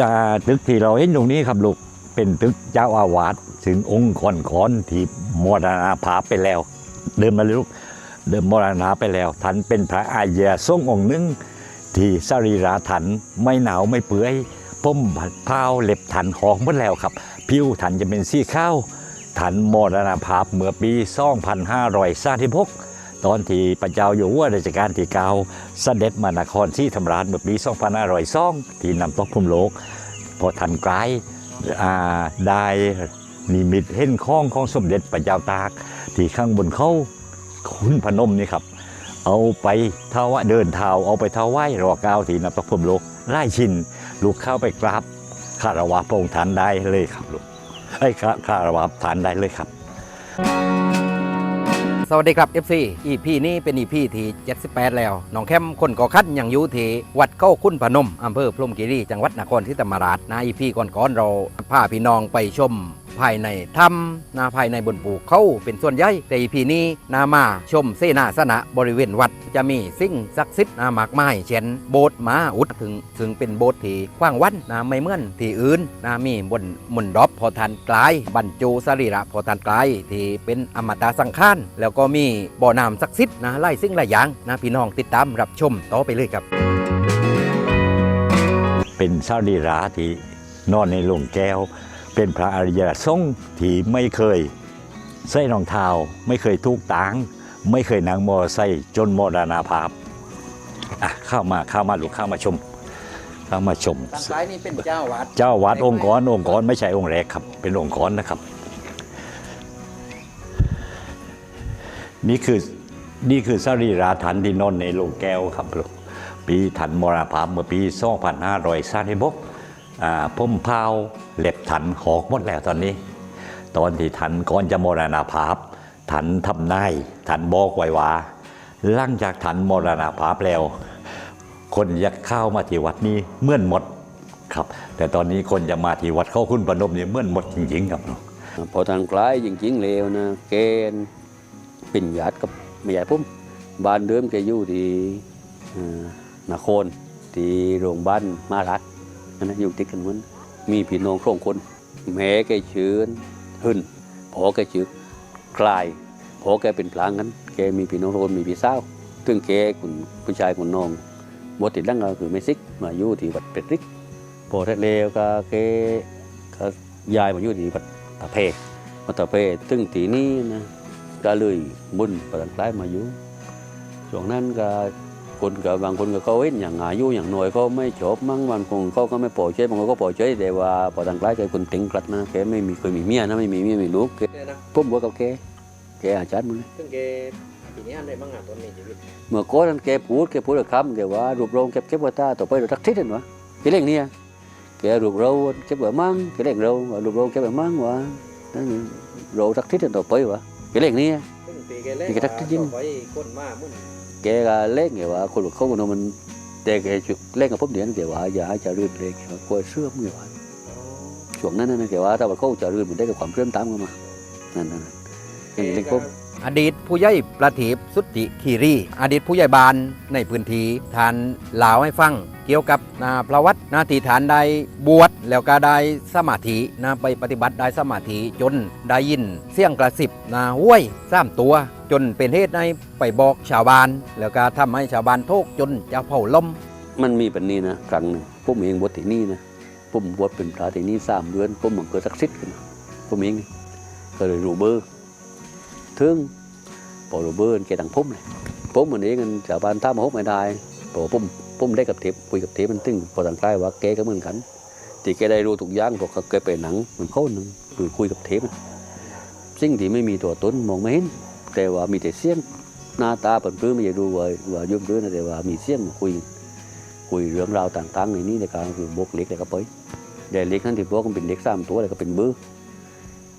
จะตึกที่เราเห็นตรงนี้ครับลูกเป็นตึกเจ้าอาวาสถึงองค์ขอนขอนที่มรณภาพไปแล้ว เดินมาลยลูกเดิมมรณาไปแล้วท่านเป็นพระอาเยทรงองค์หนึ่งที่สรีระท่านไม่หนาวไม่เปื่อยผมผัดเผาเล็บท่านหองหมดแล้วครับ ผิวท่านจะเป็นสีขาวท่านมรณภาพเมื่อปี 2536 ตอนที่พระเจ้าอยู่หัวรัชกาลที่เก้าเสด็จมานครที่ธรรมราชเมื่อปี2502ที่นำตกพุ่มโลก พอทันไกลได้นิมิตเห็นข้องของสมเด็จพระเจ้าตาก ที่ข้างบนเขาคุณพนมนี่ครับ เอาไปเท้าวะเดินเท้าเอาไปเท้าไหวรอเก้าที่นำตกพุ่มโลกไล่ชินลูกเข้าไปกราบคารวะพระองค์ท่านได้เลยครับลูกไอ้คารวะท่านได้เลยครับ วัสดีครับ FC EP นี้เป็น EP ที่ 78 แล้วน้องแคมคนก่อคัดยังยู่ที่วัดเก้าคุณพนมอำเภอพรมคีรีจังหวัดนครศรีธรรมราชนะ EP ก่อนๆเราพาพี่น้องไปชม ภายในถ้ำนาภายในบนภูเขาเป็นส่วนใหญ่แต่ EP นี้นามาชมเสนาสนะบริเวณวัดจะมีสิ่งศักดิ์สิทธิ์นามากมายเช่นโบสถ์มาอุดถึงถึงเป็นโบสถ์ที่กว้างวันนาไม่เหมือนที่อื่นนามีบนมุนดอบพอทันกลาย บรรจุสรีระพอทันกลายที่เป็นอมตะสังขารแล้วก็มีบ่อน้ำศักดิ์สิทธิ์นะไล่สิ่งหลายอย่างนะพี่น้องติดตามรับชมต่อไปเลยครับเป็นสรีระที่นอนในโลงแก้ว เป็นพระอริยสงฆ์ที่ไม่เคยใส่รองเท้าไม่เคยทุกตางไม่เคยนั่งมอเตอร์ไซค์จนมรณภาพอะเข้ามาเข้ามาลูกเข้ามาชม เข้ามาชมสังกลายนี่เป็นเจ้าวัดเจ้าวัดองค์กรองค์กรไม่ใช่องค์แรกครับ เป็นองค์กรนะครับ นี่คือนี่คือสรีระฐานที่นอนในโลงแก้วครับลูกปีถันมรณภาพเมื่อปี 2536อ่า พุ่มเผาเล็บถันหอกหมดแล้วตอนนี้ ตอนที่ถันก่อนจะมรณภาพถันทำนายถันบอกไว้ว่าหลังจากถันมรณภาพแล้ว คนอยากเข้ามาที่วัดนี้เมื่อนหมดครับ แต่ตอนนี้คนจะมาที่วัดเข้าคุณปนมเนี่ยเมื่อนหมดจริงๆครับพอทางกลายจริงๆเลวนะแกนเป็นญาติกับแม่ใหญ่พุ่มบ้านเดิมแกอยู่ที่นครที่โรงพยาบาลมารัด นั่นนะอยู่ติดกันมันมีพี่น้องสองคน แม่แกชื่อหึนพอแกชื่อกลายพอแกเป็นพลางกันแกมีพี่น้องคนมีพี่สาวซึ่งแกคุณผู้ชายคนน้องบทติดดังก็คือเมซิกมาอยู่ที่วัดเป็ดริกพอแท้เลวก็แกก็ย้ายมาอยู่ที่วัดตะเพมาตะเพตึงตีนี้นะก็เลยบุญประดังคล้ายมาอยู่ช่วงนั้นก็ คนกับบางคนก็เขาเห็นอย่างอายุอย่างหน่อยเขาไม่ชอบมั้งบางคนเขาก็ไม่ปล่อยใจบางคนก็ปล่อยใจแต่ว่าประดังคล้ายแกคนติงกลัดนะแกไม่มีเคยมีเมียนะไม่มีเมียไม่มีลูกแกพุ่มบัวกับแกแกอาจารย์มึงซึ่งแกปีนี้อะได้บ้างอะตอนนี้ชีวิตเมื่อก่อนนั้นแกพูดแกพูดกับคำแกว่ารูปโรงเก็บเก็บไว้ตาต่อไปเราทักทิศเห็นวะแกเล่งเนี่ยแกรูปเราเก็บไว้มั่งแกเล่งเรารูปเราเก็บไว้มั่งวะนั่นเราทักทิศเห็นต่อไปวะแกเล่งเนี่ยแกทักที่จริงไปคนมามุ่น แกก็เล่งไงวะคนหลุดเขาคนมันแต่แกจุเล่งกับพวกเดียนแกว่าอย่าให้จะรื่นเลยแกกลัวเสื่อมไงวะช่วงนั้นนะแกว่าถ้าว่าเขาจะรื่นมันได้กับความเสื่อมตามกันมานั่นนั่นเล่นพวก อดีตผู้ใหญ่ประทีปสุทธิคีรีอดีตผู้ใหญ่บ้านในพื้นที่ทานเล่าให้ฟังเกี่ยวกับนาประวัตินาทีฐานได้บวชแล้วก็ได้สมาธินาไปปฏิบัติได้สมาธิจนได้ยินเสียงกระสิบนาห้วยสามตัว จนเป็นเหตุให้ไปบอกชาวบ้าน แล้วก็ทำให้ชาวบ้านโทกจนจะเผาล้มมันมีแบบนี้นะครั้งหนึ่งผมเองบวชที่นี่นะผมบวชเป็นพระที่นี่สามเดือนผมมันเกิดสักดิ์สิทธิ์ขึ้นมาผมเองก็เลยรู้เบอร์ ถึงพอรู้เบอร์แกดังผมเลยผมมันเงกันชาวบ้านท่ามาฮบไม่ได้พอผมผมได้กับเทปคุยกับเทปมันตึงพอทางใต้ว่าแกก็เหมือนกันที่แกได้รู้ทุกอย่างบอกเขาเคยไปหนังเหมือนเขาหนึ่งคือคุยกับเทปสิ่งที่ไม่มีตัวตนมองไม่เห็นแต่ว่ามีแต่เสียงหน้าตาเป็นพื้นไม่อยากดูว่าว่ายุ่มพื้นนะแต่ว่ามีเสียงคุยคุยเรื่องราวต่างๆในนี้ในการคือบกเล็กแล้วก็ไปแต่เล็กนั้นที่บอกมันเป็นเล็กสามตัวแล้วก็เป็นเบื้อ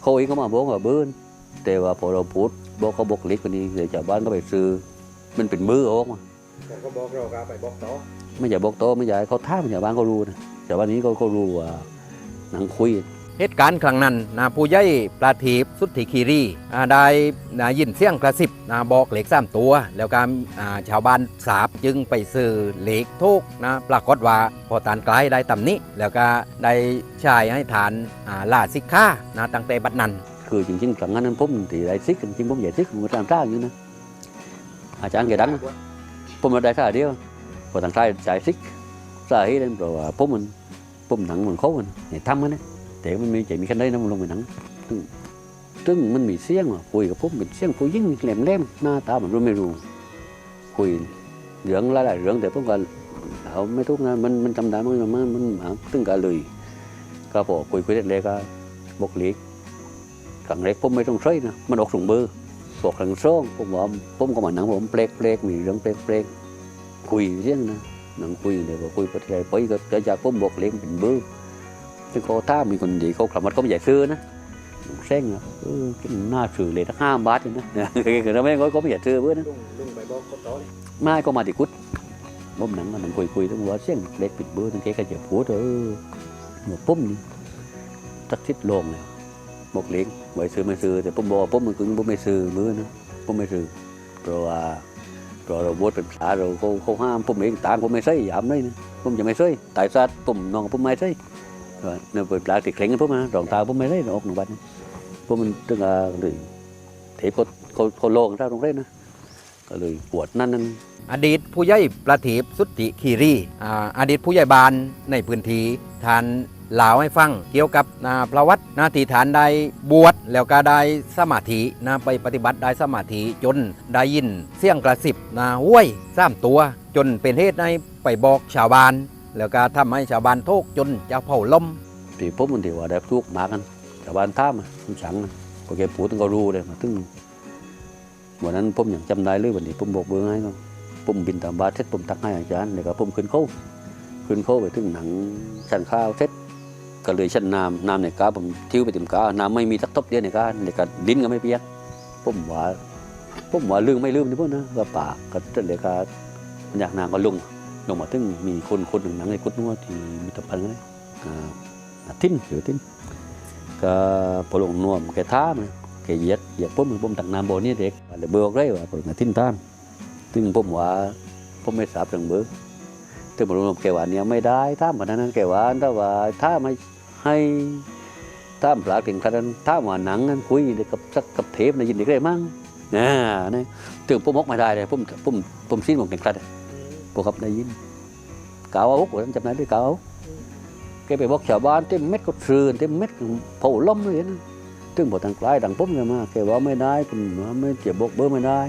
เขาเองเขามาบอกว่าเบื้อ แต่ว่าพอเราพูดบอกเขาบอกเล็กกว่านี้เดี๋ยวชาวบ้านก็ไปซื้อ มันเป็นเบื้อออกมาผมก็บอกเราก็ไปบอกต่อไม่อยากบอกโตไม่อยากให้เขาท่ามชาวบ้านเขารู้นะชาวบ้านนี้เขาเขารู้ว่าหนังคุยเหตุการณ์ครั้งนั้นนะผู้ใหญ่ปลาทีบสุทธิคีรีอ่าได้นะยินเสียงกระสิบนะบอกเหล็กสามตัว แล้วก็อ่าชาวบ้านสาบจึงไปซื้อเหล็กทุกนะปรากฏว่าพอตานกลายได้ตำนี้ แล้วก็ได้ชายให้ฐานอ่าล่าสิกขานะตั้งแต่บัดนั้น คือจริงๆครั้งนั้นผมที่ได้ซิกจริงผมใหญ่ซิกผมก็ตามท่าอยู่นะอาจารย์แกดังผมมาได้ท่าเดียวพอทางใต้จ่ายซิกสาเหตุนั้นเพราะว่าผมมันผมหนังมือนเขามันเนี่ยทำมันนะแต่มันมีใจมีคันได้นะมันลงไปหนังซึ่งมันมีเสียงว่ะคุยกับผมเป็นเสียงผู้หญิงแหลมๆหน้าตาเหมือนเราไม่รู้คุยเรื่องหลายๆเรื่องแต่ผมก็เอาไม่ทุกนะมันมันจำได้มันมันมันซึ่งก็เลยก็พอคุยคุยเล็กๆก็บอกเล็ก ครั้งแรกผมไม่ต้องใช้นะมันออกส่งเบอร์บอกครั้งสองผมว่าผมก็มาหนังผมเปลกเปลกๆมีเรื่องเปลกเปลกๆคุยเรื่องนะหนังคุยเดี๋ยวก็คุยไปอะไรไปก็เกิดจากผมบอกเลี้ยงเป็นเบอร์ซึ่งเขาถ้ามีคนดีเขาขับรถก็ไม่ใหญ่ซื้อนะเส้งนะเออกินหน้าสื่อเลยตั้งห้าบาทเลยนะคือเราไม่งั้นก็ไม่ใหญ่ซื้อเบอร์นะลุงลุงไปบอกเขาต่อไม่ก็มาติกุดผมหนังมันหนังคุยคุยทั้งว่าเสียงเล็กปิดเบอร์ทั้งแกก็จะพูดเออหมดปุ๊มนี่สักทิศลงเลย บอกเลี้ยงไว้ซื้อไม่ซื้อ แต่ผมบอกว่าผมมันคือผมไม่ซื้อมือนะผมไม่ซื้อเพราะว่าเพราะเราบวชเป็นพระเราเขาเขาห้ามผมเองต่ามผมไม่ใช่ยามเลยนะผมจะไม่ใช่ตายซาดผมน้องผมไม่ใช่เนี่ยเป็นปลาติดเคร่งผมนะรองเท้าผมไม่ใช่ออกหนึ่งวันผมมันตึงอะเลยเทปเขาเขาเขาโลงเท่าตรงเล่นะก็เลยปวดนั่นนั่นอดีตผู้ใหญ่ประทีปสุทธิคีรีอดีตผู้ใหญ่บ้านในพื้นที่ท่าน ล่าให้ฟังเกี่ยวกับนาประวัตินาทีฐานได้บวชแล้วก็ได้สมาธินะไปปฏิบัติได้สมาธิจนได้ยินเสียงกระสิบนาห้วยสามตัว จนเป็นเหตุให้ไปบอกชาวบ้าน แล้วก็ทำให้ชาวบ้านโทกจนจะเผาล้ม thì bố mình thì ว่าได้ทุกมากันชาวบ้านท่ามอะผมสั่งอะพอแกพูดถึงก็รู้เลยมาถึงวันนั้นผมยังจำได้เลยวันนี้ผมบอกเบอร์ให้ก็ผมบินตามบาทเสร็จผมตักให้อาจารย์เดี๋ยวก็ผมขึ้นเขาขึ้นเขาไปถึงหนังชั้นข้าวเสร็จ ก็เลยชั้นน้ำน้ำในกาผมทิ้วไปเต็มกาน้ำไม่มีสักทบเดียวในกาในกาดินก็ไม่เปียกผมว่าผมว่าลืมไม่ลืมนี่พวกนะก็ปากก็เสร็จเลยก็อยากนางก็ลงลงมาถึงมีคนคนหนึ่งนังในกุดนัวที่มีตะพันเลยอ่า tin hiểu tin ka polong nuam ke tham ke yet yet pom pom tang nam bo ni dek le bo gre wa ko tin tan tin pom wa pom ไม่ทราบเรื่องเบอร์ถึงมารู้แกว่าเนี่ยไม่ได้ถ้ามันนั้นแกว่าถ้าว่าถ้าไม่ ให้ถ้าปลาถึงขนาดนั้นถ้าว่าหนังนั้นคุยกับสักกับเทปนะยินดีได้มั้งนะนี่ถึงผมมกไม่ได้เลยผมผมผมสิ้นผมเก่งขนาดพวกครับได้ยินกาวเอาผมจำได้ด้วยกาวแกไปบอกชาวบ้านเต็มเม็ดก็ซื้อเต็มเม็ดเผาล้มเลยนะถึงบอกทางไกลายดังปุ๊บเลยมาแกว่าไม่ได้คุณไม่เจ็บบอกเบอร์ไม่ได้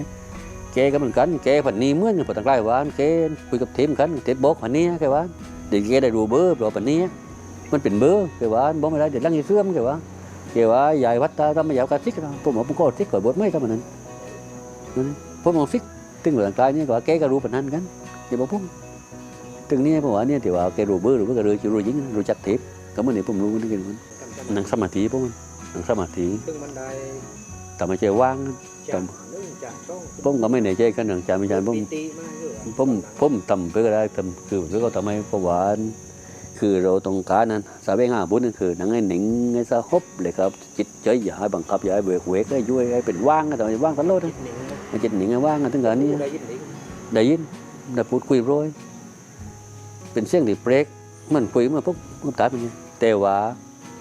แกก็เหมือนกันแกผันนี้เมื่อนกันพอทางกลว่าแกคุยกับเทมกันเทมบอกผันนี้แกว่าเดี๋ยวแกได้ดูเบอร์บอกผันนี้ มันเป็นเบอร์แกว่าบอกไม่ได้เดี๋ยวลังยี่เสื่อมแกว่าแกว่าใหญ่วัดตาทำไม่ยาวการซิกนะผมบอกผมก็ซิกก่อนบทไม่ทำมันนั้นนั่นผมมองซิกถึงหลังกลายนี่ก็ว่าแกก็รู้ผันนั้นกันแกบอกผม từng này bảo anh thì bảo cái đồ bơ đồ bơ cái đồ chỉ đồ dính đồ chặt thép cảm ơn này ผมรู้นี่กันมันนั่งสมาธิผมนั่งสมาธิซึ่งมันได้แต่ไม่ใช่ว่างจากหนึ่งจากสองผมก็ไม่ในใจกันหนังจาไม่ใช่ผมตีมาเยอะผมผมทำเพื่อได้ทำคือเพื่อเขาทำให้เพราะว่า คือเราต้องการนั้นสาเวงหาบุญนั่นคือหนังไอ้หนิงไอ้สะฮบเลยครับ จิตใจอย่าให้บังคับอย่าให้เบิกเวกให้ยุ่ยให้เป็นว่างก็แต่ว่างตลอดนะจิตหนิงให้ว่างกันตั้งแต่นี้ได้ยินดีได้ยินได้พูดคุยโรยเป็นเสียงที่เปรกมันคุยมาปุ๊บมันตายไปไงแต่ว่า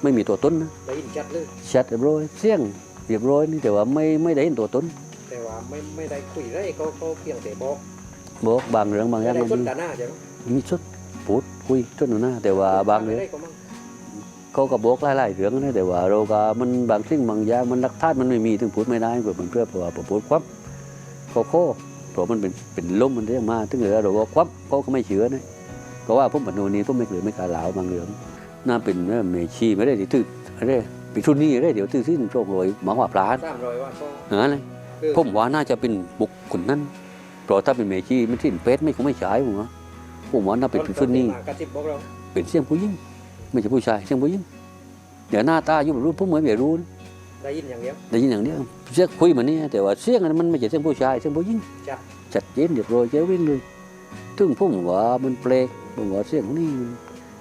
ไม่มีตัวตนนะได้ยินชัดเลยชัดเรียบร้อยเสียงเรียบร้อยนี่แต่ว่าไม่ไม่ได้เห็นตัวตนแต่ว่าไม่ไม่ได้คุยไรก็ก็เพียงแต่บอกบอกบางเรื่องบางอย่างได้มันสนมีทนาใช่ไหมมีชุดพูด คุยชุดหนูหน้าแต่ว่าบางเรื่องได้ก็มั่งเขาก็บอกหลายๆเรื่องนะแต่ว่าเราก็มันบางสิ่งบางอย่างมันรักท่านมันไม่มีถึงพูดไม่ได้เพื่อมันเพื่อเพราะว่าพอพูดควับเขาโค้เพราะมันเป็นเป็นลมมันเรียกมาถึงเราบอกควับเขาก็ไม่เชื่อนะเพราะว่าผมปนนี้ผมไม่เคยไม่กล้าเหลาบางเรื่องน่าเป็นเมชีไม่ได้ที่ตื้ออะไรปีชุดนี้ได้เดี๋ยวตื้อสิ้นโชคเลยหมาว่าปลาสามร้อยว่าก็หาเลยคือผมว่าน่าจะเป็นบุคคลนั้นเพราะถ้าเป็นเมชีมันสิ้นเพชรไม่คงไม่ใช่ผมว่า ผมว่าน่าเป็นชุดนี้กระซิบบอกเราเป็นเสียงผู้หญิงไม่ใช่ผู้ชายเสียงผู้หญิงเดี๋ยวหน้าตาอยู่แบบรู้ผมเหมือนไม่รู้นะได้ยินอย่างเดียวได้ยินอย่างเดียวเสียงคุยมานี่แต่ว่าเสียงอันนั้นมันไม่ใช่เสียงผู้ชายเสียงผู้หญิงจ้ะชัดเจนเรียบร้อยเจ้าวิ่งเลยถึงผมว่ามันแปลกผมว่าเสียงนี่มัน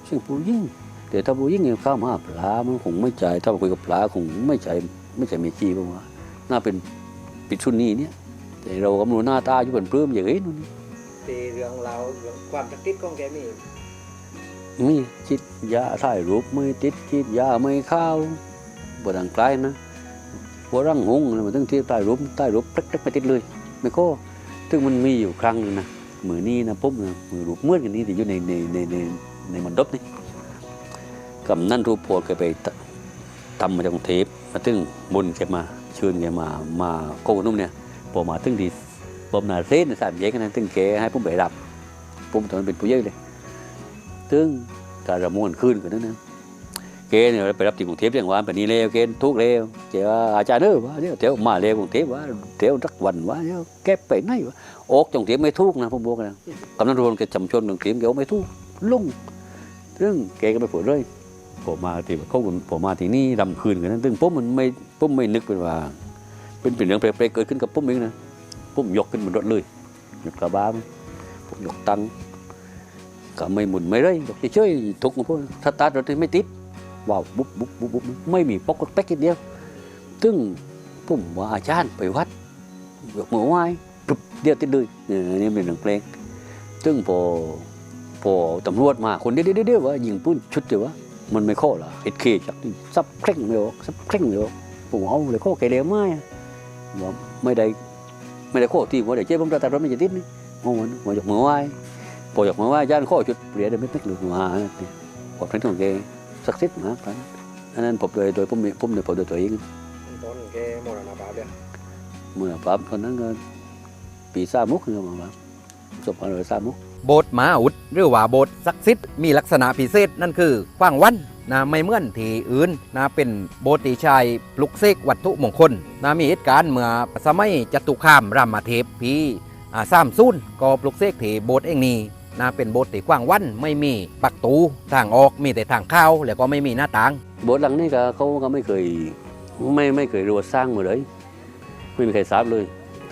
เสียงผู้หญิงแต่ถ้าผู้หญิงเนี่ยเข้ามาหาปลามันคงไม่ใจถ้าคุยกับปลาคงไม่ใจไม่ใจเมจีบ้างว่าน่าเป็นปิดชุนนี้เนี่ยแต่เรากำลังหน้าตาอยู่เป็นปลื้มอย่างนี้นู่นนี่ ตีเรื่องเราความตักติดของแกมีมีจิตยาถ่ายรูปไม่ติดจิตยาไม่เข้าบดังไกลนะหัวรังหงมันต้องที่ใต้รูปใต้รูปเล็กๆไม่ติดเลยไม่ก็ซึ่งมันมีอยู่ครั้งนึงนะมือนี้นะปุ๊บนะมือรูปเมื่อกันนี้ที่อยู่ในในในในในมันดบนี่กำนั่นรูปโพดแกไปทำมาจากเทพมาตึงบุญแกมาเชิญแกมามาโกนุ่มเนี่ยพอมาตึงที่ บอมนาเซนสามแยกกันนะตึงแกให้ผมไปรับผมตอนนั้นเป็นผู้ใหญ่เลยตึงการะมวนขึ้นกันนั้นนะแกเนี่ยไปรับที่กรุงเทพเรื่องวานแบบนี้แล้วแกทุกแล้วแกว่าอาจารย์เออว่าเดี๋ยวเดี๋ยวมาเร็วกรุงเทพว่าเดี๋ยวรักวันว่าเดี๋ยวแกไปไหนวะออกจากกรุงเทพไม่ทุกนะผมบอกนะกำนันโรนแกจำชนกรุงเทพแกว่าไม่ทุกลงซึ่งแกก็ไม่พูดเลยผมมาที่เขาผมมาที่นี่รำคืนกันนั้นซึ่งผมมันไม่ผมไม่นึกเป็นว่า เป็นเป็นเรื่องแปลกๆเกิดขึ้นกับผมเองนะ ผมยกขึ้นบนรถเลยยกกระบะมผมยกตังก็ไม่หมุนไม่เลยยกเฉยๆทุกมาพวกสตาร์ทรถไม่ติดว้าวบุ๊บบุ๊บบุ๊บบุ๊บไม่มีปกกดแป๊กเดียวซึ่งผมว่าอาจารย์ไปวัดยกมือไหว้ปุ๊บเดียวติดเลยเนี่ยนี่เป็นเรื่งแปลกซึ่งพอพอตำรวจมาคนเดียวเดียวว่ายิงปืนชุดเดียววะมันไม่ข้อเหรอเอ็ดเคจับซับเคร่งไม่ออซับเคร่งไม่ออผมเอาเลยข้อแกเดียวไม่ไม่ได้ ไม่ได้ข้อที่ว่าเดี๋ยวเจ๊ผมจะตัดรถไม่จะติดนี่งงมันมายกมือไหว้พอยกมือไหว้ย่านข้อจุดเปลี่ยนได้ไม่ติดหรือมาเนี่ยพอเป็นของแกสักดิ์สิทธิ์มากครับอันนั้นผมโดยโดยผมมีผมเนี่ยผมโดยตัวเองตอนแกมรณภาพเดียมื่อปั๊บตอนนั้นก็ปีสามุกเนี่ยมาปั๊บจบมาเลยสามุกโบสถ์มาอุดหรือว่าโบสถ์ศักดิ์สิทธิ์มีลักษณะพิเศษนั่นคือขว้างวัน นะไม่เหมือนที่อื่นนะเป็นโบสถ์ที่ใชายปลุกเสกวัตถุมงคลนะมีเหตุการณ์เมื่อสมัยจตุคามรามเทพพีอ่าสามซุนก็ปลุกเสกที่โบสถ์เองนี้นะเป็นโบสถ์ที่กว้างวันไม่มีปักตูทางออกมีแต่ทางเข้าแล้วก็ไม่มีหน้าต่าง โบสถ์หลังนี้ก็เขาก็ไม่เคยไม่ไม่เคยรัวสร้างมาเลยไม่มีใครทราบเลย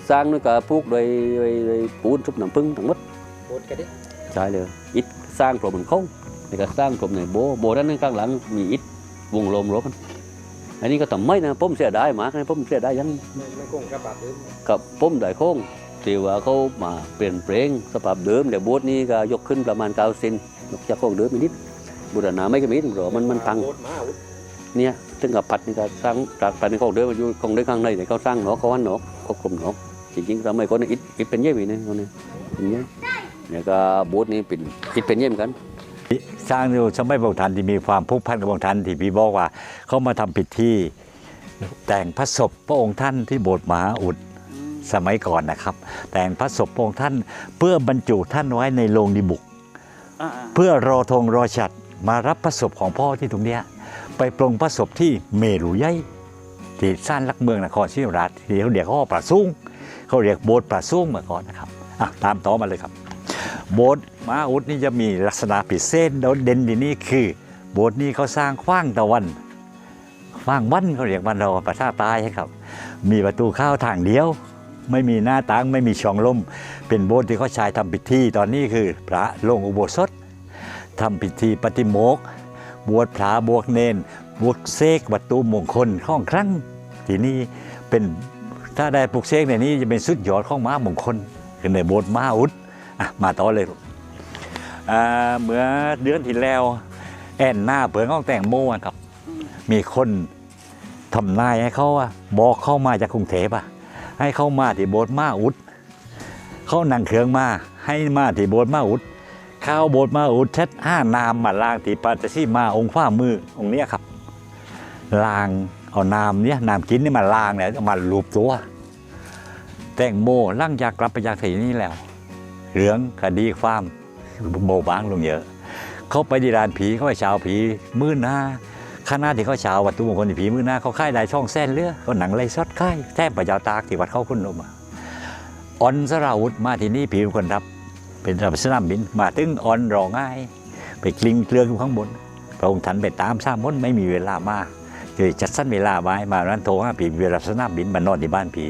สร้างด้วยกับพวกโดยโดยโดยปูนทุบน้ำพึ่งทั้งหมดโบสถ์กันดิใช่เลยอิฐสร้างกรอบเหมือนเขา แล้วก็สร้างกรอบในโบโบด้านนั้นข้างหลังมีอิฐวงลมรบมันอันนี้ก็ทำไม่นะผมเสียดายมากนะผมเสียดายยังไม่คงกระบาดอื่นกับผมได้โค้งที่ว่าเขามาเปลี่ยนแปลงสภาพเดิมแต่โบสถ์นี้ก็ยกขึ้นประมาณ9เซนยกจากโค้งเดิมอีกนิดบูรณะไม่ก็มีหรอกมันมันพังโบสถ์มหาอุดเนี่ยถึงกับพัดนี่ก็สร้างจากพัดในโค้งเดิมมาอยู่โค้งเดิมข้างในแต่เขาสร้างหนอกเขาวันหนอกเขากลมหนอกจริงๆเราไม่คนอิฐอิฐเป็นเยี่ยมนี่เขาเนี่ยเป็นเยี่ยมเนี่ยก็โบสถ์นี้เป็นอิฐเป็นเยี่ยมกัน สร้างอยู่สมัยพระองค์ท่านที่มีความผูกพันกับพระองค์ท่านที่พี่บอกว่า เขามาทำพิธีแต่งพระศพพระองค์ท่านที่โบสถ์มหาอุดสมัยก่อนนะครับ แต่งพระศพพระองค์ท่านเพื่อบรรจุท่านไว้ในโลงดิบุก เพื่อรอธงรอฉัดมารับพระศพของพ่อที่ตรงเนี้ยไปปรงพระศพที่เมรุไยที่สร้างลักเมืองนครศรีธรรมราชที่เขาเรียกข้อประซุ้งเขาเรียกโบสถ์ประซุ้งมาก่อนนะครับอะตามต่อมาเลยครับ โบสถ์ มาอุดนี่จะมีลักษณะพิเศษโดดเด่นที่นี่คือ โบสถ์นี้เขาสร้างขว้างตะวันขว้างวันเขาเรียกวันเราประชาใต้ครับ มีประตูเข้าทางเดียว ไม่มีหน้าต่างไม่มีช่องลมเป็นโบสถ์ที่เขาใช้ทำพิธีตอนนี้คือ พระลงอุโบสถทำพิธีปฏิโมกข์บวชพระบวกเนนบวชเสกวัตถุมงคลข้องครั้งที่นี่เป็นถ้าได้ปลุกเสกในนี้จะเป็นสุดยอดของม้ามงคลคือในโบสถ์มหาอุดมาต่อเลยลูก เมื่อเดือนที่แล้ว แอนหน้าเปิงของแต่งโมครับ มีคนทำนายให้เขาอะบอกเข้ามาจากกรุงเทพอะให้เข้ามาที่โบสถ์มาอุด เขานั่งเครื่องมาให้มาที่โบสถ์มาอุดเข้าโบสถ์มาอุดเช็ดห้านามมาลางที่ปัจจสีมาองค์ฝ้ามือองค์เนี้ยครับลางเอาน้ำเนี้ยน้ำกินนี่มาลางเนี่ยมาลูบตัว แต่งโมล่างจากกลับไปจากที่นี่แล้ว เรื่องคดีความ โบบางลงเยอะ เขาไปดีรานผีเขาไปชาวผีมือหน้าคณะที่เขาชาววัตถุมงคลที่ผีมือหน้าเขาค่ายได้ช่องแส้นเลือเขาหนังไรซอดค่ายแท้ประเจ้าตากที่วัดเขาคุณลมอะอนสราวุธมาที่นี่ผีเป็นคนรับ เป็นรับสนามบินมาถึงออนรอง่าย ไปกลิ้งเกลืออยู่ข้างบนพระองค์ท่านไปตามสร้างมนไม่มีเวลามาเลยจัดสั้นเวลาไว้มานั้นโทรหาผีเวลาสนามบินมานอนที่บ้านผี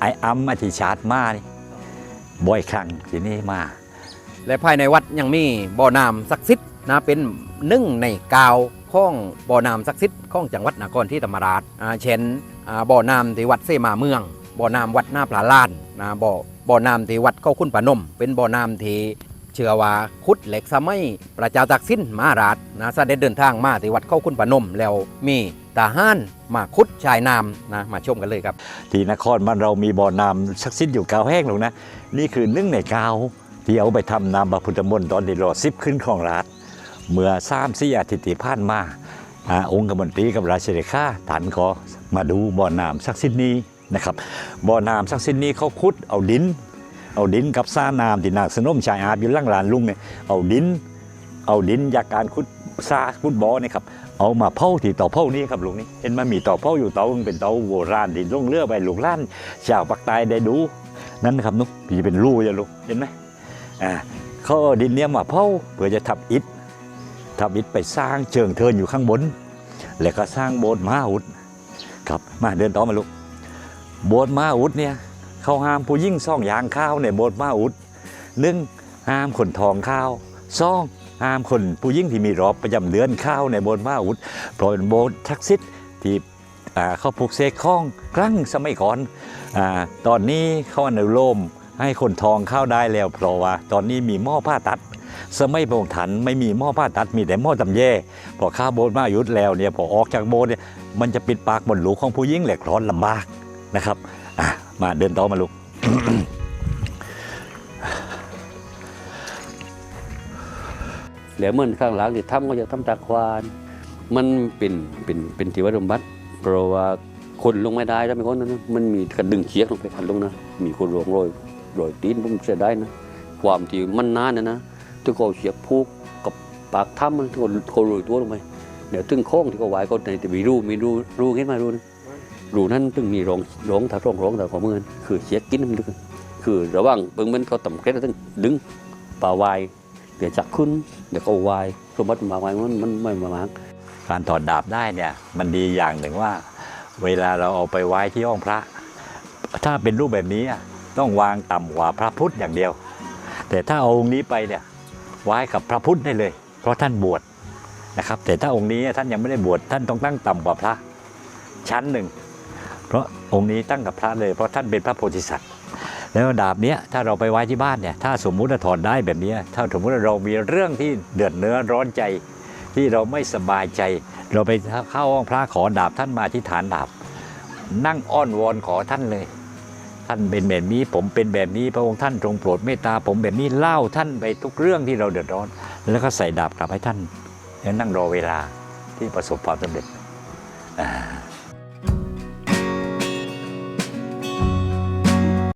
ไอ้อัมอธิชาติมานี่บ่อยครั้งที่นี้มา และภายในวัดยังมีบ่อน้ำศักดิ์สิทธิ์นะเป็นหนึ่งในกาวข้องบ่อน้ำศักดิ์สิทธิ์ของจังหวัดนครที่ธรรมราชอ่าเช่นอ่าบ่อน้ำที่วัดเสมาเมือง บ่อน้ำวัดหน้าปลาล้านนะบ่อบ่อน้ำที่วัดเข้าคุณปานม เป็นบ่อน้ำที่เชื่อว่าขุดเหล็กสมัยพระเจ้าตากสินมาราชนะสเสด็จเดินทางมาที่วัดเข้าคุณปานมแล้วมีทหารมาขุดชายน้ำนะมาชมกันเลยครับ ที่นครบ้านเรามีบ่อน้ำศักดิ์สิทธิ์อยู่กาวแห้งหรอกนะ นี่คือนึ่งในกาว ที่เอาไปทำน้ำบาพุทธมนต์ตอนที่รอซิบขึ้นของรัฐเมื่อสามสี่อาทิตย์ที่ผ่านมาองค์กมนตรีกับราชเลขาท่านก็มาดูบ่อน้ำศักดิ์สิทธิ์นี้นะครับบ่อน้ำศักดิ์สิทธิ์นี้เขาขุดเอาดิน เอาดินกับซ่าน้ำที่นางสนมชายอาบอยู่ล่างลานลุงเนี่ยเอาดิน เอาดินจากการขุดซาขุดบ่อเนี่ยครับเอามาเผาที่เตาเผานี่ครับลุงนี่เห็นมันมีเตาเผาอยู่เตาเป็นเตาโบราณที่ลงเรือไปลูกล้านชาวภาคใต้ได้ดูนั่นนะครับนุ๊กพี่เป็นรูอย่าลูกเห็นไหม อ่าเขาดินเนี้ยมาเผาเพื่อจะทับอิฐทับอิฐไปสร้างเชิงเทินอยู่ข้างบน แล้วก็สร้างโบสถ์มหาอุดครับมาเดินต่อมาลูกโบสถ์มหาอุดเนี่ยเขาห้ามผู้ยิ่งซ่องยางข้าวในโบสถ์มหาอุดหนึ่งห้ามขนทองข้าวสองห้ามคนผู้ยิ่งที่มีรอบประจำเดือนข้าวในโบสถ์มาอุดเพราะเป็นโบสถ์ทักษิตที่เขาปลูกเสกข้องครั้งสมัยก่อนอตอนนี้เขาอนุโลม ให้คนทองเข้าได้แล้วเพราะว่า ตอนนี้มีหม้อผ้าตัด สมัยพระองค์ถันไม่มีหม้อผ้าตัดมีแต่หม้อตำแย่พอข้าโบสถ์มาอุดแล้วเนี่ยพอออกจากโบสถ์เนี่ยมันจะปิดปากบนหลูของผู้ยิ่งแหลกร้อนลำบากนะครับมาเดินต่อมาลูกแล้วมันข้างหลังที่ทำก็จะทำตาควาน มันเป็นเป็นเป็นที่วัดบำบัดเพราะว่าคนลงไม่ได้ถ้าไม่คนนั้นมันมีกระดึงเชียกลงไปขันลงนะมีคนลงโรย โรยตีนผมเสียได้นะความที่มันนานนะนะที่เขาเชียกผูกกับปากถ้ำมันที่เขาเขาโรยตัวลงไปเดี๋ยวตึงโค้งที่เขาไหวเขาในแต่มีรูมีรูรูเห็นไหมรูนะรูนั้นตึงมีรองรองถ้าร่องรองแต่ของมือคือเชียกินมันลึกคือระว่างเบิ่งมันเขาต่ำเคล็ดแล้วตึงดึงปลาวายเดี๋ยวจักขึ้นเดี๋ยวก็วายสมมติมาวายมันมันไม่มามาการถอดดาบได้เนี่ยมันดีอย่างหนึ่งว่า เวลาเราเอาไปไว้ที่ห้องพระ ถ้าเป็นรูปแบบนี้อะ ต้องวางต่ำกว่าพระพุทธอย่างเดียว แต่ถ้าเอาองค์นี้ไปเนี่ยไว้กับพระพุทธได้เลย เพราะท่านบวชนะครับ แต่ถ้าองค์นี้ท่านยังไม่ได้บวชท่านต้องตั้งต่ำกว่าพระชั้นหนึ่ง เพราะองค์นี้ตั้งกับพระเลยเพราะท่านเป็นพระโพธิสัตว์แล้วดาบเนี้ยถ้าเราไปไว้ที่บ้านเนี่ยถ้าสมมุติว่าถอดได้แบบนี้ถ้าสมมุติว่าเรามีเรื่องที่เดือดเนื้อร้อนใจที่เราไม่สบายใจ เราไปเข้าห้องพระขอดาบท่านมาที่ฐานดาบ นั่งอ้อนวอนขอท่านเลย ท่านเป็นแบบนี้ผมเป็นแบบนี้พระองค์ท่านทรงโปรดเมตตาผมแบบนี้เล่าท่านไปทุกเรื่องที่เราเดือดร้อน แล้วก็ใส่ดาบกลับให้ท่านแล้วนั่งรอเวลาที่ประสบความสำเร็จอ่า